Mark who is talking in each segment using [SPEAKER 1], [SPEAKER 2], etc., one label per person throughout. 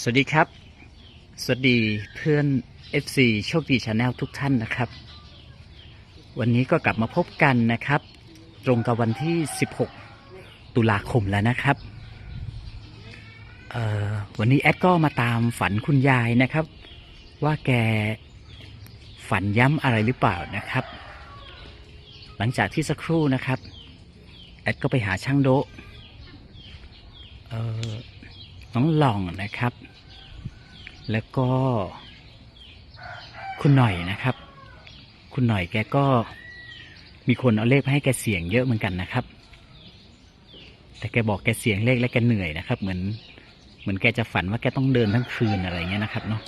[SPEAKER 1] สวัสดีครับ สวัสดีเพื่อน FC โชคดีชาแนลทุกท่านนะครับ วันนี้ก็กลับมาพบกันนะครับ ตรงกับวันที่ 16 ตุลาคมแล้วนะครับ วันนี้แอดก็มาตามฝันคุณยายนะครับ ว่าแกฝันย้ำอะไรหรือเปล่านะครับ หลังจากที่สักครู่นะครับ แอดก็ไปหาช่างโดเออ น้องหล่องนะครับ แล้วก็ คุณหน่อยนะครับ คุณหน่อยแกก็มีคนเอาเลขมาให้แกเสียงเยอะเหมือนกันนะครับ แต่แกบอกแกเสียงเลขแล้วแกเหนื่อยนะครับ เหมือน เหมือนแกจะฝันว่าแกต้องเดินทั้งคืนอะไรเงี้ยนะครับเนาะ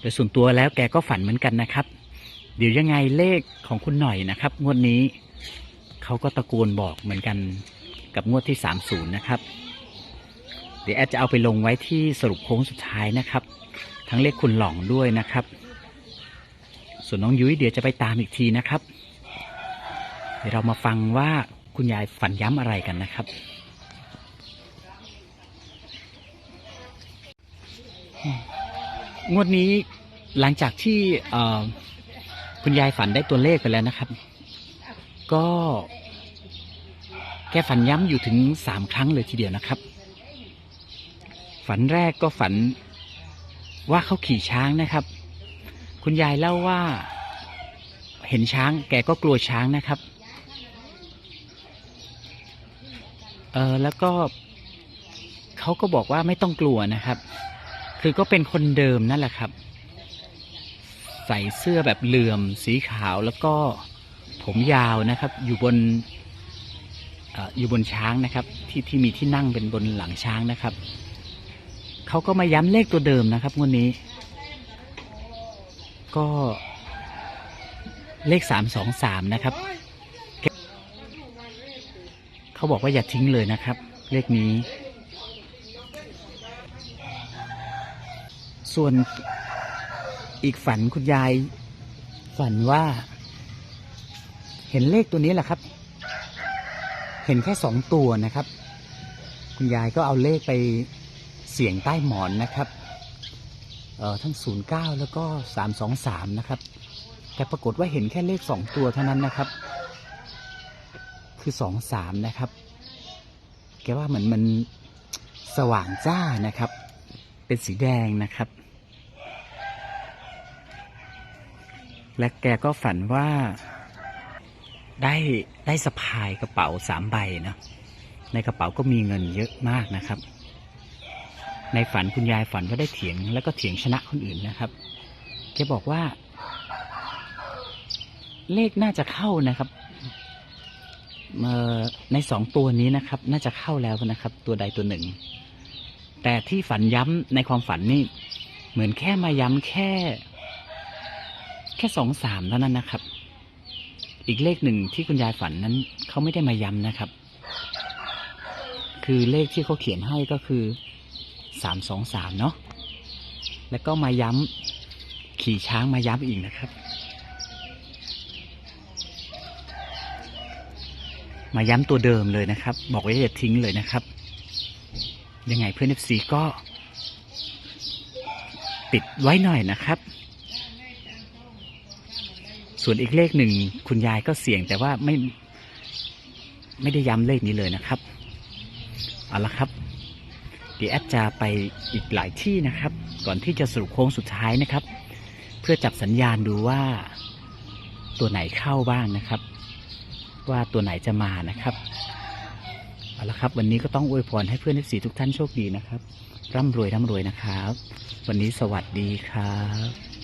[SPEAKER 1] โดยส่วนตัวแล้วแกก็ฝันเหมือนกันนะครับ เดี๋ยวยังไงเลขของคุณหน่อยนะครับ งวดนี้เขาก็ตะโกนบอกเหมือนกันกับงวดที่สามศูนย์นะครับ เดี๋ยวแอดจะเอาไปลงไว้ที่สรุปโค้งสุดท้ายนะครับ ทั้งเลขคุณหล่องด้วยนะครับ ส่วนน้องยุ้ยเดี๋ยวจะไปตามอีกทีนะครับ เดี๋ยวเรามาฟังว่าคุณยายฝันย้ำอะไรกันนะครับ งวดนี้หลังจากที่คุณยายฝันได้ตัวเลขไปแล้วนะครับ ก็แกฝันย้ำอยู่ถึงสามครั้งเลยทีเดียวนะครับ ฝันแรกก็ฝันว่าเขาขี่ช้างนะครับ คุณยายเล่าว่า เห็นช้าง แกก็กลัวช้างนะครับ เออแล้วก็เขาก็บอกว่าไม่ต้องกลัวนะครับ คือก็เป็นคนเดิมนั่นแหละครับ ใส่เสื้อแบบเหลื่อมสีขาวแล้วก็ผมยาวนะครับ อยู่บนอออยู่บนช้างนะครับ ที่ที่มีที่นั่งเป็นบนหลังช้างนะครับ เขาก็มาย้ำเลขตัวเดิมนะครับงวดนี้ ก็เลขสามสองสามนะครับ เขาบอกว่าอย่าทิ้งเลยนะครับ เลขนี้ ส่วนอีกฝันคุณยาย ฝันว่า เห็นเลขตัวนี้แหละครับ เห็นแค่สองตัวนะครับ คุณยายก็เอาเลขไป เสียงใต้หมอนนะครับเอ่อทั้ง 09 แล้วก็ 323 นะครับ แต่ปรากฏว่าเห็นแค่เลข 2 ตัวเท่านั้นนะครับ คือ 23 นะครับ แกว่าเหมือนมันสว่างจ้านะครับ เป็นสีแดงนะครับ และแกก็ฝันว่า ได้ได้สะพายกระเป๋าสามใบนะ ในกระเป๋าก็มีเงินเยอะมากนะครับ ในฝันคุณยายฝันว่าได้เถียง แล้วก็เถียงชนะคนอื่นนะครับแกบอกว่า เลขน่าจะเข้านะครับในสองตัวนี้นะครับ น่าจะเข้าแล้วนะครับ ตัวใดตัวหนึ่ง แต่ที่ฝันย้ำในความฝันนี่ เหมือนแค่มาย้ำแค่ แค่สองสามเท่านั้นนะครับ อีกเลขหนึ่งที่คุณยายฝันนั้นเขาไม่ได้มาย้ำนะครับ คือเลขที่เขาเขียนให้ก็คือ สามสองสามเนาะแล้วก็มาย้ำขี่ช้างมาย้ำอีกนะครับ มาย้ำตัวเดิมเลยนะครับ บอกว่าอย่าทิ้งเลยนะครับ ยังไงเพื่อนเอฟซีก็ ปิดไว้หน่อยนะครับส่วนอีกเลขหนึ่งคุณยายก็เสี่ยงแต่ว่าไม่ ไม่ได้ย้ำเลขนี้เลยนะครับ เอาละครับ เดี๋ยวแอดจะไปอีกหลายที่นะครับ ก่อนที่จะสรุปโค้งสุดท้ายนะครับ เพื่อจับสัญญาณดูว่าตัวไหนเข้าบ้างนะครับ ว่าตัวไหนจะมานะครับเอาละครับ วันนี้ก็ต้องอวยพรให้เพื่อนทีสีทุกท่านโชคดีนะครับ ร่ำรวยร่ำรวยนะครับ วันนี้สวัสดีครับ